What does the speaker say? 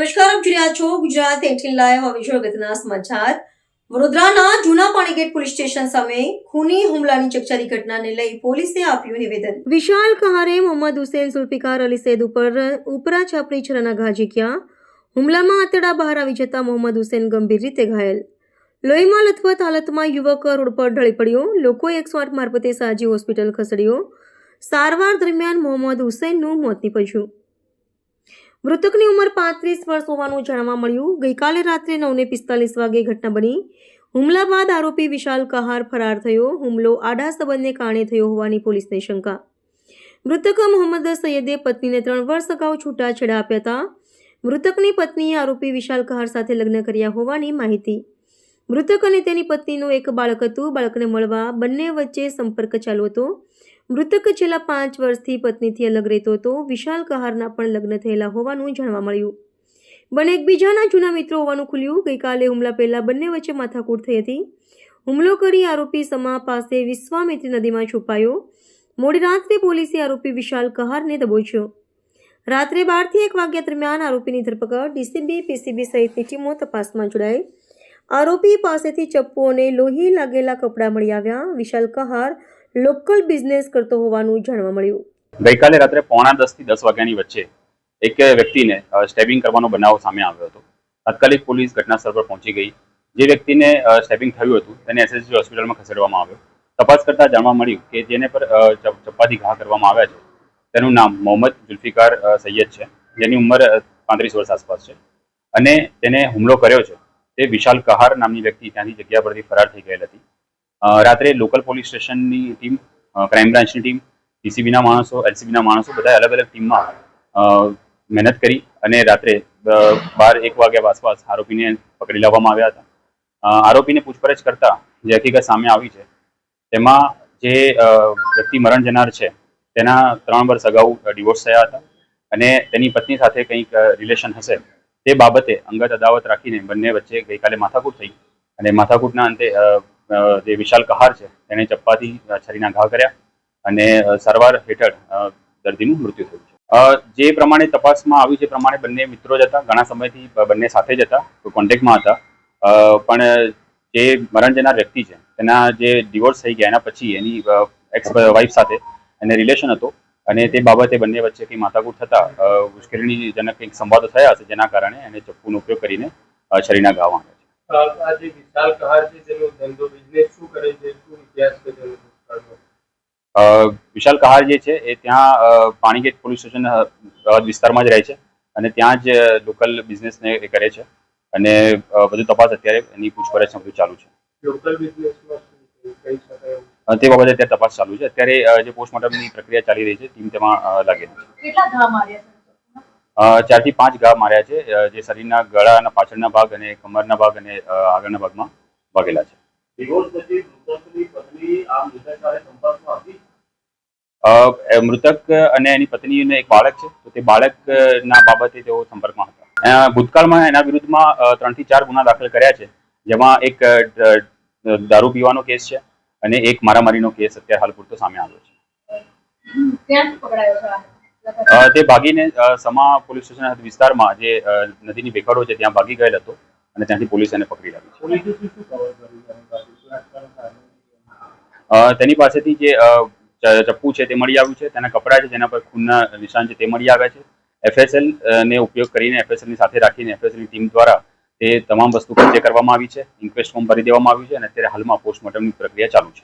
નમસ્કાર, આપ જોઈ છો ગુજરાત એટીન લાઈવ. હવે જો અગત્યના સમાચાર? વડોદરાના જૂના પાણીગેટ પોલીસ સ્ટેશન સામે ખૂની હુમલાની ચકચારી ઘટનાને લઈ પોલીસે આપ્યું નિવેદન. વિશાલ કહારે, મોહમ્મદ હુસેન, સુલ્ફિકાર અલી સૈદ ઉપર ઉપરા છાપરી છરાના ઘા ઝીક્યા. હુમલામાં આંતરડા બહાર આવી જતા મોહમ્મદ હુસેન ગંભીર રીતે ઘાયલ. લોહીમાં લથપથ હાલતમાં યુવક રોડ પર ઢળી પડ્યો. લોકોએ એકસો આઠ મારફતે સાજી હોસ્પિટલ ખસેડ્યો. સારવાર દરમિયાન મોહમ્મદ હુસેનનું મોત નીપજ્યું. મૃતકની ઉંમર પાંત્રીસ વર્ષ હોવાનું જાણવા મળ્યું. ગઈકાલે રાત્રે નવને પિસ્તાલીસ વાગે ઘટના બની. હુમલા બાદ આરોપી વિશાલ કહાર ફરાર થયો. હુમલો આડા સંબંધને કારણે થયો હોવાની પોલીસને શંકા. મૃતક મોહમ્મદ સૈયદે પત્નીને ત્રણ વર્ષ અગાઉ છૂટાછેડા આપ્યા હતા. મૃતકની પત્નીએ આરોપી વિશાલ કહાર સાથે લગ્ન કર્યા હોવાની માહિતી. મૃતક અને તેની પત્નીનું એક બાળક હતું. બાળકને મળવા બંને વચ્ચે સંપર્ક ચાલુ હતો. મૃતક છેલ્લા પાંચ વર્ષથી પત્નીથી અલગ રહેતો હતો. વિશાલ કહારના પણ લગ્ન થયેલા હોવાનું જાણવા મળ્યું. બંને એકબીજાના જૂના મિત્રો હોવાનું ખુલ્યું. ગઈકાલે હુમલા પહેલા બંને વચ્ચે માથાકૂટ થઈ હતી. હુમલો કરી આરોપી સમા પાસે વિશ્વામિત્રી નદીમાં છુપાયો. મોડી રાત્રે પોલીસે આરોપી વિશાલ કહારને દબોચ્યો. રાત્રે બારથી એક વાગ્યા દરમિયાન આરોપીની ધરપકડ ડીસીબી, પીસીબી સહિતની ટીમો તપાસમાં જોડાઈ. આરોપી પાસેથી ચપ્પુ અને લોહી લાગેલા કપડાં મળી આવ્યા. વિશાલ કહાર લોકલ બિઝનેસ કરતો હોવાનું જાણવા મળ્યું. ગઈકાલે રાત્રે પોણા દસથી દસ વાગ્યાની વચ્ચે એક વ્યક્તિને સ્ટેબિંગ કરવાનો બનાવ સામે આવ્યો હતો. તાત્કાલિક પોલીસ ઘટના સ્થળ પર પહોંચી ગઈ. જે વ્યક્તિને સ્ટેબિંગ થયું હતું, તેને એસએસજી હોસ્પિટલમાં ખસેડવામાં આવ્યો. તપાસ કરતા જાણવા મળ્યું કે જેને પર ચપ- ચપ્પાથી ઘા કરવામાં આવ્યા છે. તેનું નામ મોહમ્મદ જુલ્ફિકાર સૈયદ છે. જેની ઉંમર પાંત્રીસ વર્ષ આસપાસ છે. અને તેને હુમલો કર્યો છે. તે વિશાલ કહાર નામની વ્યક્તિ ત્યાંથી જગ્યા પરથી ફરાર થઈ ગયેલ હતી. રાત્રે લોકલ પોલીસ સ્ટેશનની ટીમ ક્રાઇમ બ્રાન્ચની ટીમ, ડીસીબીના માણસો, એલસીબીના માણસો, બધા અલગ અલગ ટીમમાં મહેનત કરી અને રાત્રે બાર એક વાગ્યા આસપાસ આરોપીને પકડી લાવવામાં આવ્યા હતા. આરોપીને પૂછપરછ કરતા જે હકીકત સામે આવી છે, તેમાં જે વ્યક્તિ મરણ જનાર છે, તેના ત્રણ વર્ષ અગાઉ ડિવોર્સ થયા હતા અને તેની પત્ની સાથે કંઈક રિલેશન હશે, તે બાબતે અંગત અદાવત રાખીને બંને વચ્ચે ગઈકાલે માથાકૂટ થઈ અને માથાકૂટના અંતે જે વિશાલ કહાર છે તેને ચપ્પાથી છરીના ઘા કર્યા અને સારવાર હેઠળ દર્દીનું મૃત્યુ થયું છે. જે પ્રમાણે તપાસમાં આવ્યું છે પ્રમાણે બંને મિત્રો જ હતા. ઘણા સમયથી બંને સાથે જ હતા કોન્ટેક્ટમાં હતા. પણ, જે મરણ જનાર વ્યક્તિ છે, તેના જે ડિવોર્સ થઈ ગયા, એના પછી એની એક્સ વાઇફ સાથે એને રિલેશન હતો અને તે બાબતે બંને વચ્ચે કંઈ માથાકૂટ થતાં મુશ્કેલીજનક કંઈક સંવાદો થયા હશે, જેના કારણે એને ચપ્પુનો ઉપયોગ કરીને છરીના છે. આ જે વિશાલ કહાર છે જેનો ધંધો બિઝનેસ શું કરે છે શું ઇતિહાસ છે તેનો વિશાલ કહાર જે છે એ ત્યાં પાણીગેટ પોલીસ સ્ટેશન વિસ્તારમાં જ રહે છે અને ત્યાં જ લોકલ બિઝનેસને એ કરે છે અને બધું તપાસ અત્યારે એની પૂછપરછ બધું ચાલુ છે. લોકલ બિઝનેસમાં તે બાબતે અત્યારે તપાસ ચાલુ છે. અત્યારે જે પોસ્ટમોર્ટમની પ્રક્રિયા ચાલી રહી છે ટીમ તેમાં લાગેલી છે. કેટલા ધામ આવ્યા ચારથી પાંચ ઘા માર્યા છે. જે શરીરના ગળાના પાછળના ભાગ અને કમરના ભાગ અને આગળના ભાગમાં વાગેલા છે. પત્ની મૃતક અને એની પત્નીને એક બાળક છે. તો તે બાળકના બાબતે તેઓ સંપર્કમાં હતા. ભૂતકાળમાં એના વિરુદ્ધમાં ત્રણથી ચાર ગુના દાખલ કર્યા છે. જેમાં એક દારૂ પીવાનો કેસ છે અને એક મારામારીનો કેસ અત્યારે હાલ પૂરતો સામે આવ્યો છે. તે ભાગીને સમા પોલીસ સ્ટેશન વિસ્તારમાં જે નદીની ભેખડો છે ત્યાં ભાગી ગયેલ હતો અને ત્યાંથી પોલીસ એને પકડી લાવી છે. તેની તેની પાસેથી જે ચપ્પુ છે તે મળી આવ્યું છે તેના કપડાં છે જેના પર ખૂનના નિશાન છે તે મળી આવ્યા છે. એફએસએલ ને ઉપયોગ કરીને એફએસએલની સાથે રાખીને એફએસએલની ટીમ દ્વારા તે તમામ વસ્તુ કબજે કરવામાં આવી છે. ઇન્ક્વેસ્ટ ફોર્મ ભરી દેવામાં આવ્યું છે અને અત્યારે હાલમાં પોસ્ટમોર્ટમની પ્રક્રિયા ચાલુ છે.